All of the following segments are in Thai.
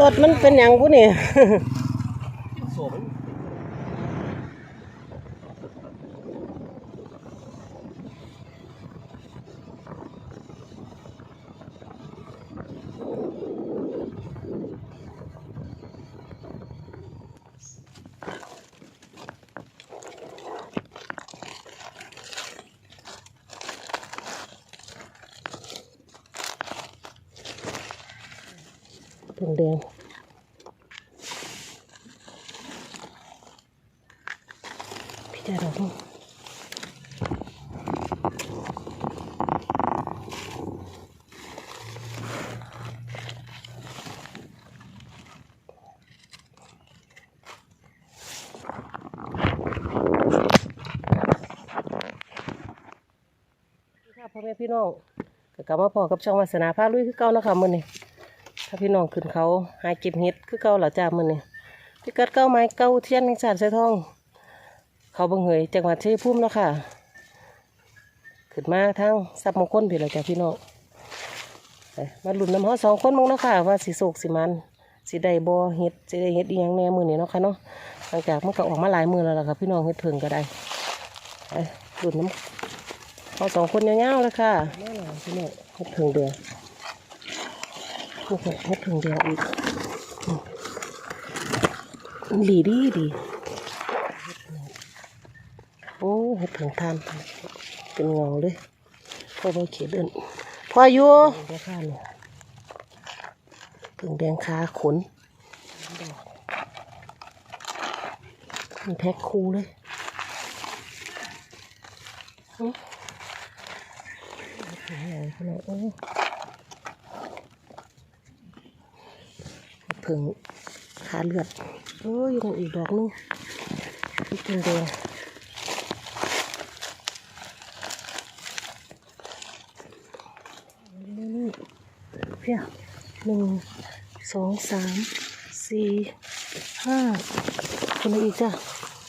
รถมันเป็นอย่างผู้นี่ แดงแดงพี่จะดอกมั้งค่ะพ่อแม่พี่น้องก็กลับมาพอกับช่องวาสนาพาลุยคือเก่านะคะมื้อนี้ ถ้าพี่น้องขึ้นเขาหาเก็บเห็ดคือเก่าเหล่าจ้ามื้อนี้พี่กัดเก้าไม้เก้าเทียนแมงสาดใส่ทอง เขาบังเหยจังหวัดชัยภูมิเนาะค่ะ ขึ้นมาทางซับมงคลพี่ละจ้าพี่น้องไปมาลุ้นน้ำเฮาสองคนมั้งเนาะค่ะ ว่าสิโศกสิมันสิได้บ่เห็ดสิได้เห็ดอีหยังแหน่มื้อนี้เนาะค่ะเนาะหลังจากมันก็ออกมาหลายมื้อแล้วล่ะค่ะพี่น้องเฮ็ดเพิ่งก็ได้ไปลุ้นน้ำเฮาสองคนยาวๆเลยค่ะแน่นอนพี่น้องเฮ็ดเพิ่งเดือ โอ้โหเฮ็ดถึงเดียวอีกอืมหลีดีดีโอ้เฮ็ดถึงทานเป็นเงาเลยพอเราเขียนเดินพออยู่แดงข้าเนี่ยถึงแดงขาขนมันแพ็คคูเลยหึถึงไหนขนาดโอ้ เพิ่งขาเลือด โอ้ยยังอีกดอกนึงอีกแดงๆนี่เพียหนึ่งสองสามสี่ห้าคนอีกจ้ะ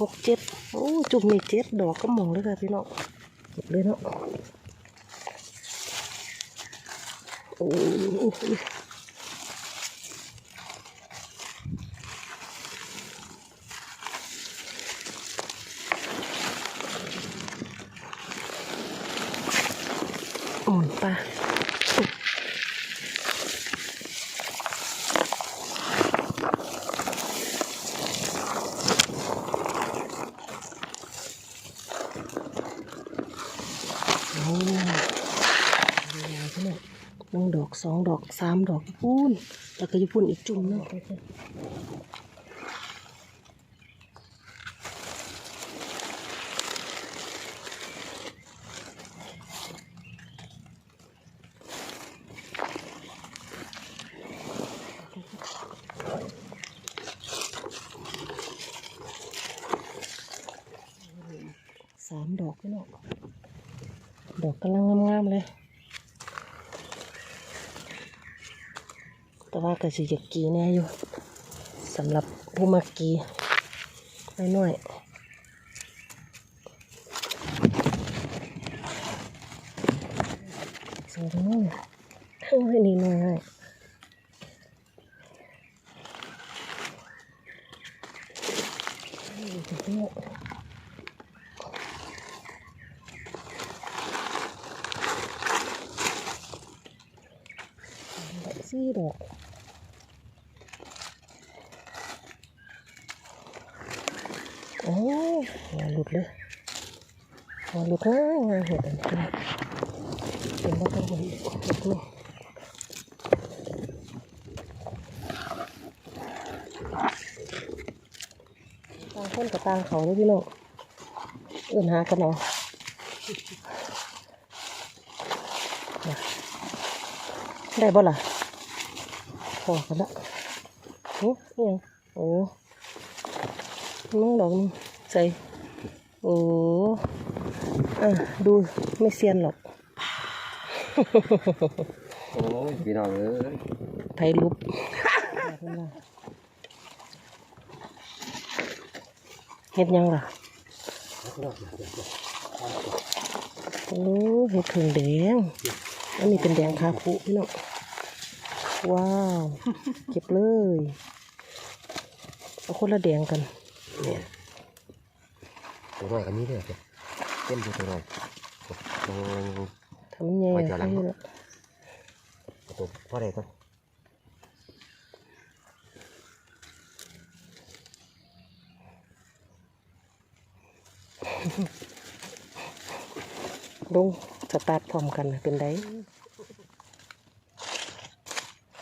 หกเจ็ดโอ้จุ่มนี่เจ็ดดอกก็มองเลยค่ะพี่น้องเลยเนาะโอ้ย อ่อนปลาเอายาวใช่ไหมหนึ่งดอก สองดอกสามดอกพูนแล้วก็จะพูนอีกจุ่มหนึงสามดอกพี่น้องดอกกำลังงามๆเลย แต่ว่าก็สิอยากกีแน่อยู่สำหรับผู้มักกีน้อยๆสองน้อยทั้งให้นี่น้อยให้นี่จะเที่ยวดอกสี่ดอก โอ้ยหัวหลุดเลยหัวหลุดง่ายง่ายเห็ดอันนี้เป็นว่าต้องหัวอีกหลุดเลยต่าง คนกับต่างเขาเลยพี่น้องเอื่นหากันเอาน่ะได้บ่ล่ะพอกันละโอ้ยังโอ้น้องดอกนี่ใส่โอ้อะดูไม่เซียนหรอกโอ้ยพี่น้องเอ้ยไทยลุบ เฮ็ดยังล่ะโอ้เฮ็ดถึงแดงอันนี้เป็นแดงคาพุพี่น้องว้าว เก็บเลยเอาคนละแดงกันเนี่ยตัวน้อยก็มีเด้อเจ้ะเต็มอยู่ตัวน้อยตัวทำมันใหญ่ไปเดี๋ยวหลังให้ละตัวพ่อใดก็ ลงสตาร์ทพร้อมกันน่ะเป็นได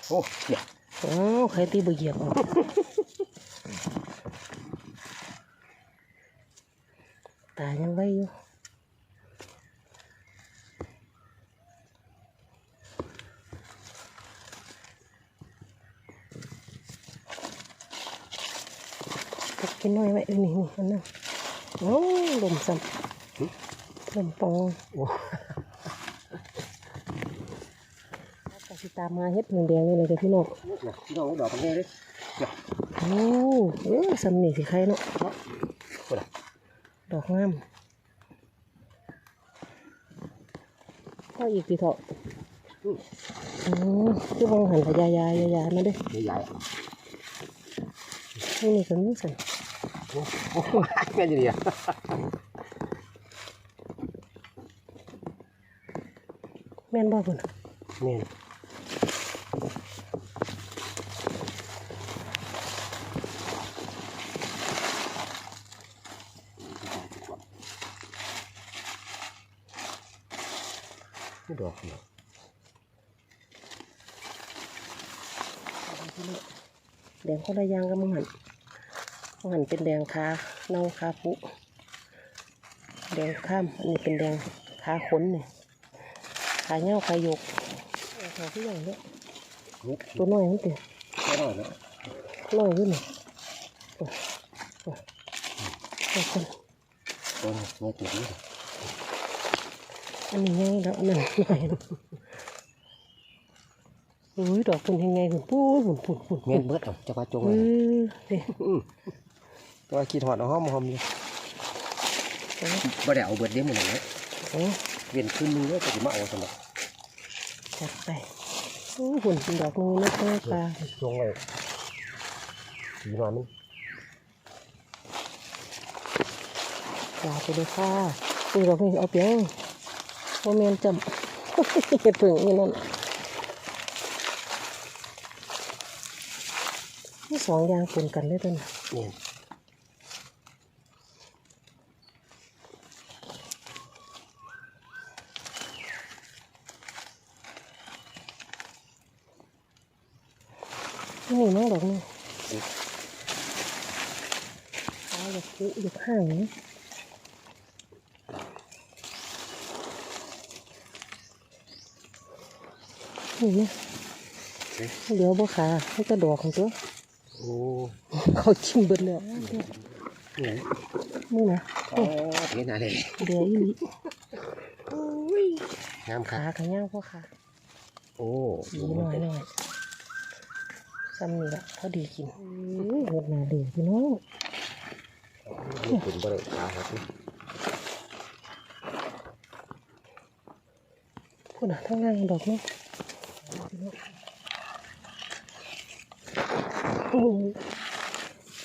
โอ้เนี่ยอ้าวใครตีบ่เหยียบออกตายังไว้อยู่ตักกินน้อยไว้เออนี่นี่อันนั้นโอ้ลมซ้ำ ลมปองโอ้กสิตามมาเฮ็ดเพิงแดงนี่เลยจ้ะพี่น้องเนี่ยพี่น้องดอกมันแน่เลยเนี่ยโอ้เออสำนี่สิใครเนาะคนละดอกงามพ่ออีกสิเถาะอืมคือมองหันพยายายายามาเด้อใหญ่นี่นี่ก็มีสันๆโอ้โหแม่นอยู่เนี่ย แม่นบ่เพิ่นแม่นนี่ดอกเดียวแดงคนละอย่างกับมึงหันมึงหันเป็นแดงขาเน่าขาผุแดงข้าม อันนี้เป็นแดงขาขนเนี่ย ขาเหี่ยวขาโยกขาที่ใหญ่เนี่ยนี่ตัวน้อยมันเตียไม่ได้นะน้อยขึ้นนี่โอ้โอ้โอ้คนตัวนี้ไม่ติดนี่อันนี้ไงแล้วอันนั้นหน่อยอุ้ยดอกเป็นยังไงหุ่นปู้หุ่นปุ่นปุ่นแม่นเบิดเหรอจะมาจงเอเลยอนี่ตัวคิดหอดเอาห้อมหอมอยู่โอ้บ่ได้เอาเบิดเด้หมดเลยโอ้ เวียนขึ้นนึงแล้วก็จะมาเอาสำหรับจัดไปโอ้หุ่นเป็นดอกนูนนะเต้ปลาจงเลยสีนอนมันปลาไปเลยค่ะนี่ดอกนี่เอาเปียงโมเมนจำเห็ดผึ่งนี่นั่นนี่สองอย่างปนกันเลยต้นเนี่ นี่มั้งดอกนี่ปลาอยากคุอยากห่างนี่นี่นะเดี๋ยวบ่ขาให้กระดอกของตัวโอ้เขาชิมเบิดแล้วเนี่ยนี่นะอ๋อเห็นอะไรเดี๋ยวอีหลีงามค่ะขาขย่างพ่อขาโอ้สีหน่อยหน่อย ซ้ำนี่ละพอดีกินอุ้ยเห็ดหนาเหลือพี่น้องเป็นบริขาครับพูดนะทั้งล่างดอกเนาะโอ้โห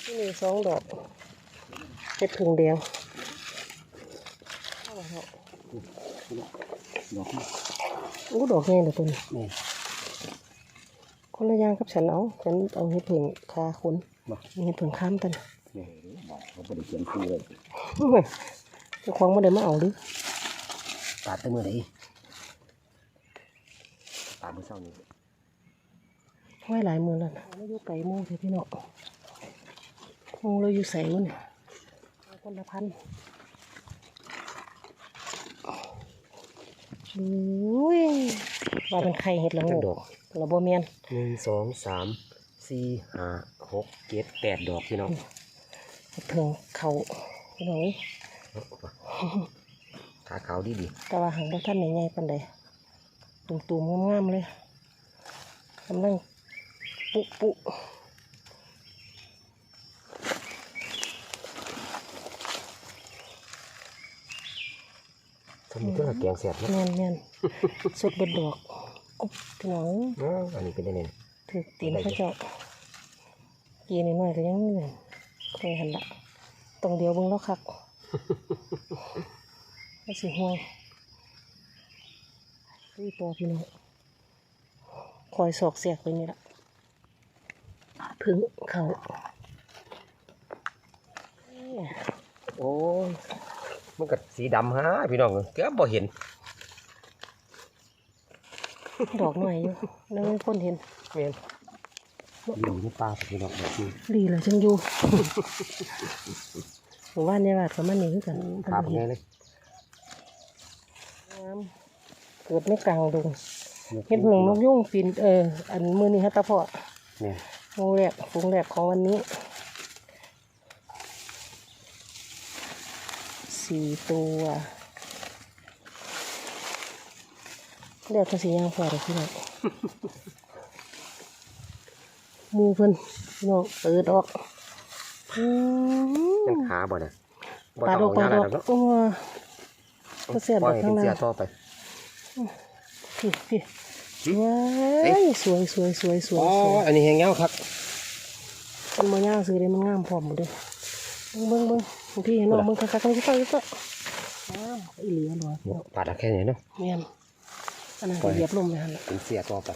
นี่มีสองดอกเห็ดผึ่งแดงเอาไว้เถอะดอกนี่อู้ดอกแง่เลยตัวนี้แม่ คนละอย่างกับฉันเอาฉันเอาเห็ดผึ่งคาคนมามีเห็ดผึ่งข้ามตันเนี่ยบอกเขาบริเขียนคือเลยเจ้าของไม่ได้มาเอาหรือตาดตั้งมือไหนตาดมือเศร้านี่ไว้หลายมือแล้วนะไม่อยู่ไก่โม่เถอะพี่น้องโม่เราอยู่ใส่มันยเอาคนละพันอุ้ยว่าเป็นไข่เห็ดละโงู ดอกละบ่เมียนหนึ่งสองสามสี่ห้าหกเจ็ดแปดดอกพี่น้องเห็ดเพิงเขาพี่น้องเอ้ยขาขาวดีดีแต่ว่าหางบ่ท่านใหญ่ๆปานใดตุ่มๆงามๆเลยกำลังปุปุทำมีก็แกงแสบนะเมียนเมียนสดบดดอก กุ๊บพี่น้องอ้าวอันนี้เป็นยังไงถือตีนเขาเจ้ากีนิดหน่อยก็ยังเหนื่อยเคยหันละตรงเดียวเบิ่งแล้วคักไม่สิห่วยคือตัวพี่น้องคอยสอกเสียกไปนี่ละพึ่งเขาโอ้ยมันก็สีดำฮะพี่น้องเกือบบ่เห็น ดอกหน่อยอยู่แล้วมีคนเห็นแม่นอยู่ในป่าพี่น้องแบบนี้ดีเลยจังอยู่หมู่บ้านในบาดกับมันนี่คือกันขาผมแน่เลยงามเกิดในกลางดงเห็นเพิงนกยุ่งปีนเออ อันมือนี้ฮัตตาเพาะแม่นฟูงแรกฟูงแรกของวันนี้สี่ตัว เดี๋ยวจะสียางพอเลยพี่น้องหมูเพิ่นพี่น้องเปิดออกอืมยังขาบ่น่ะบ่ปลาต้ดออกงปลาเอาดยาอกแล้วเนาะโอ้ก็เสียบปล่ดออยกให้ข้างกินล่างเสียต่อไปพี่พี่ว้ายสวยสวยสวยสวยอ๋อสวยอันนี้แหงเงาครับมันมาย่างซื้อเลยมันงามพร้อมหมดเลยเบิ้งเบิ้งเบิ้งพี่เห็นน้องเบิ้งคักๆกันก็ก็อ้าวอีเหลียหรอปาดเอาแค่นี้เนาะเมียน อันนั้นก็เหยียบลมเลยฮะกินเสียต่อไป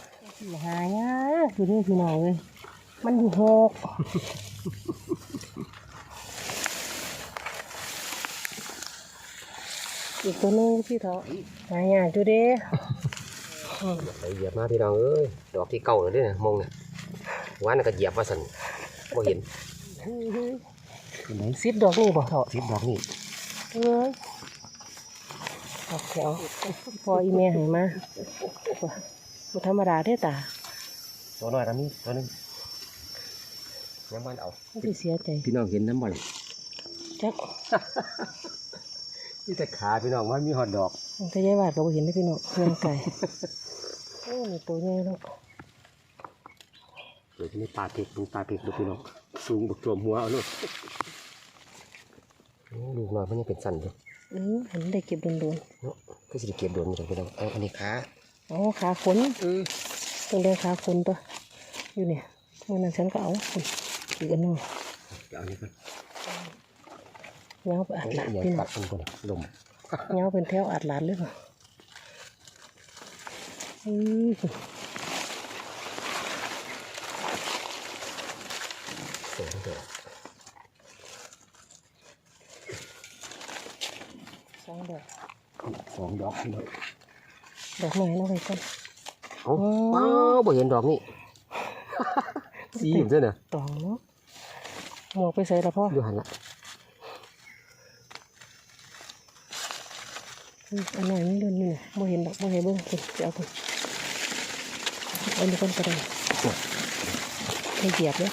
หายากคือนี่พี่น้องเลย มันอยู่หกอีกตัวหนึงพี่เถาะหายากดูเด้ไปเหยียบมาพี่น้องเอ้ย ดอกที่เก่าเลยเด้อนะมองเนี่ยวันนั้นก็เหยียบว่าสั่นบ่เห็นเห็นไหมสิบดอกนี่บ่เถาะสิบดอกนี่เอ้ย ดอกแถวพออีเมียใหายมาบ่ธรรมดาเด้อตาตัวน้อยก็มีตัวหนึงยังบ้านเอาไม่ได้เสียใจพี่น้องเห็นน้ำบ่ล่ะจักนี่แต่ขาพี่น้องว่ามีหอดดอกมันก็ยายบาดก็บ่เห็นได้พี่น้องเงินไก่โอ้นี่ตัวใหญ่เนาะเดี๋ยวจะมีปลาเพ็กดูปลาเพ็กดูพี่น้องสูงบุกโจมหัวเอาลูกโอ้ลูกน้อยมันยังเป็นสันอยู่ เออเห็นได้เก็บโดนเนาะก็สิได้เก็บโดนอยู่ดอกพี่น้องเอาอันนี้ขาๆอ๋อขาขนเออต้องได้ขาขนตัวอยู่เนี่ยเมื่อนั้นฉันก็เอาคนอีกอันหนึงเดี๋ยวเอาอันนี้ก่อนเงาไปอัดหลานอย่าพี่น้ปัองดมันก่อนลมเงาเป็นแถวอัดหลานเลยค่ะอือ สองดอก สองดอก สอง ดอกพี่น้องดอกหน่อยเอาไว้ก่อนเอ้าอ๋อป้าวบ่เห็นดอกนี่สีอยู่ด้วยนะตองเนาะหมวกไปใส่ละพ่ออยู่หันละอืมอันหน่อยนี่เดินนี่นะโมเห็นดอกโมเห็นเบิ้งคุณจะเอาคุณเอาอันนี้ก่อนก็ได้ให้เหยียบเลย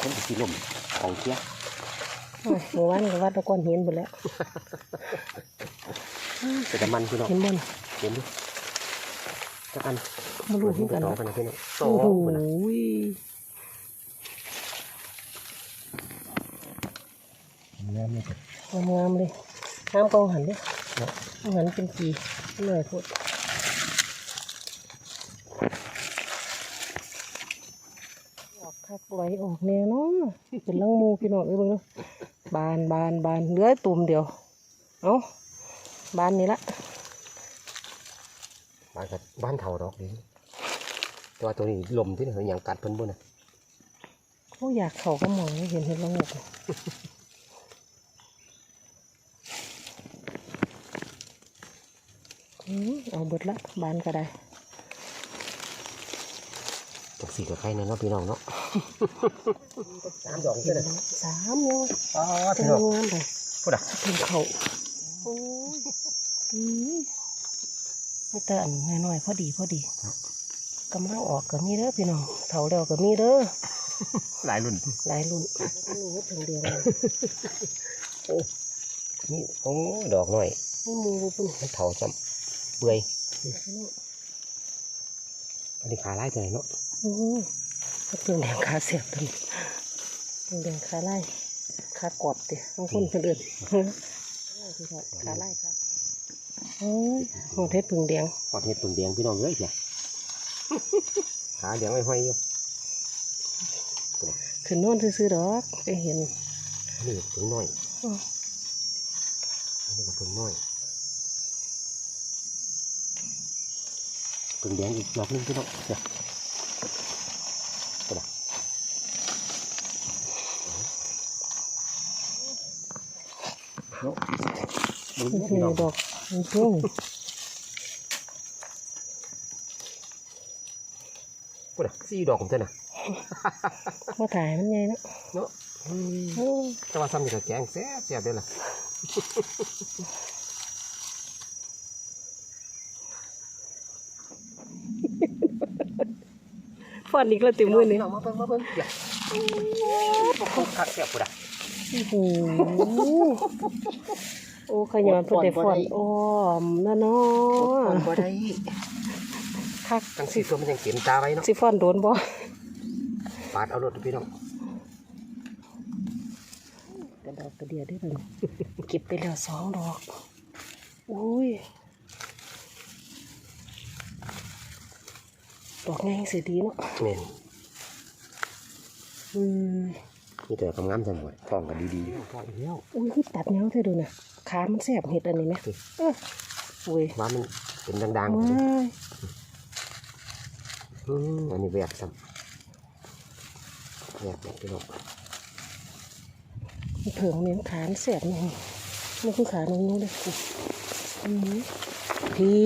คนสีลมของเทียโอ้ยเมื่อวานก็วัดตะก้อนเห็นหมดแล้ว แต่แต่มันพี่น้องเห็นบ่นเห็นดิสักอันมาลูกขึ้นกันสองเนาะกันนะพี่น้องสอโอ้งโหคนนะงามเลยครับงามๆเลยน้ำกองหันเลยหันเป็นปีหน่อยพูดออกคักไหลออกแน่เนาะเป็นลังมูพี่น้องเอ้ยเบิ่งเนาะบานบานบานเหลือตุ่มเดียว เอ้า บานนี่ละบ้านกับบ้านเถาดอกนี้แต่ว่าตัวนี้ลมที่เหนอย่างกัดเพิ่นบ่นะเขาอยากเขาก็มองไม่เห็นเห็นละงกเลยอืมเอาเบิดละบานก็ได้จากสี่กับใครเนี่ยเนาะพี่น้องเนาะสามดอกเลยนะสามยังอ๋อจะพี่น้องงามเลยพูดอะถึงเขา โอ้ยอืมมีแต่อันน้อยๆพอดีพอดีกำลังออกก็มีเด้อพี่น้องเถาแล้วก็มีเด้อหลายรุ่นหลายรุ่นนี่ก็ถึงเดียวเลยนี่โอ้ดอกหน่อยนี่หมูปุ่นมันเถาจำเปื่อยอันนี้ขาไล่ตัวไหนเนาะอือก็เปลืองแดงขาเสียบตัวนี้เปลืองแดงขาไล่ขากรอบเตี๋ยบางคนคนอื่น ขาไล่ครับโอ้ยหงเทศเปลืองแดงขอดเห็ดตุ่นแดงพี่น้องเอ้ยเจ้ะขาแดงไม่ห้อยอยู่ขึ้นโน่นซื้อๆดอกไปเห็นนี่ถึงน้อยอืมอันนี้ก็ถึงน้อยถึงแดงอีกดอกหนึงพี่น้องเนี่ยกระดาษเนาะ ดูนี่พี่น้องดอกมันเพิ่งกูน่ะสี่ดอกผมเจ้าน่ะมาถ่ายมันไงเนาะเนาะอืมโอ้แต่ว่าซ้ำนี่ก็แกงแซ่บแซ่บเด้อล่ะฟันอีกแล้วติมือนี่พี่น้องมาเบิ่งมาเบิ่งเดี๋ยวพวกเขาคักแซ่บกูน่ะโอ้โห โอ้ขยันเพิ่นได้ฟอนอ้อมนะเนาะบ่ได้คักตั้งสี่ตัวมันยังเต็มตาไว้เนาะสิฟอนโดนบ่ปาดเอารถพี่น้องกระดอกกระเดียได้เลยเก็บไปแล้วสองดอกอุ้ยดอกไงสิดีเนาะแม่นอืม มีแต่กำงามจังหวะท้องก็ดีๆท้องแล้วอุ้ยคือตัดเนี้ยเธอดูนะขามันแสบเห็ดอันนี้ไหมเอออุ้ยว่ามันเป็นดังว้ายๆอืมอันนี้แหวกซ้ำแหวกเนี่ยพี่น้องมันเผิงเนี้ยขามันแสบนี่นี่คือขาหนูนู้นเลยอืมพี่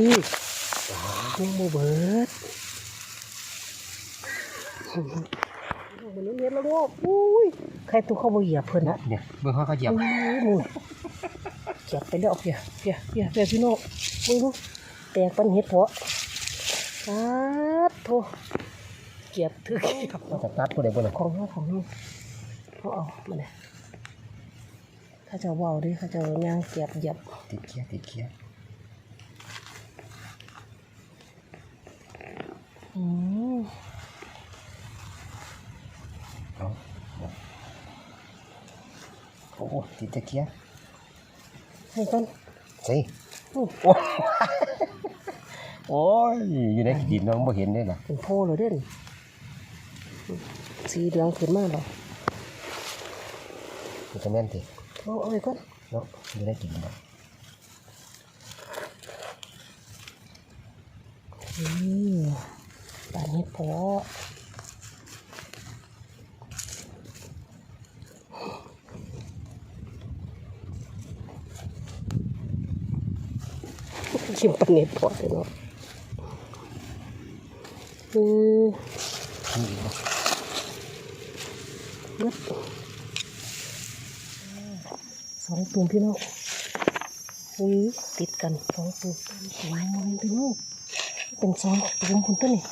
ยังโมเบิดวันนี้เลี้ยงแล้วโง่อุ้ย ใครตัวเข้ามาเหยียบเพิ่นนะเนี่ยเบิ่งเขาเขาเหยียบอุ้ยมึงเหยียบไปแล้วเพียเพียเพียเพียพี่โน่มึงดูแตกปันเห็ดเพาะอาดโถเกียบถึกเขาจะตัดผู้ใดบ่ล่ะของเขาของเขาเขาเอามาเนี่ยเขาจะเว้าดิเขาจะย่างเกียบเหยียบติดเคียติดเคียอืม เอา โอ้โหติดตะเคียนี่ก่อนใส่อู้โอ้ยอยู่ในดินน้องบ่เห็นเลยล่ะเป็นโพเลยเด่นสีเหลืองขึ้นมาหรอมันจะแม่นติเอาเอาไปก่อนเนาะอยู่ในดินบ่นี่ปลาเห็ดเพาะชิมปลาเห็ดเพาะเลยเนาะอือนี่บ่เบิดสองตัวพี่น้องอุ้ยติดกันสองตัวสวยมากพี่น้องเป็นสองตัวคุณตัวนี่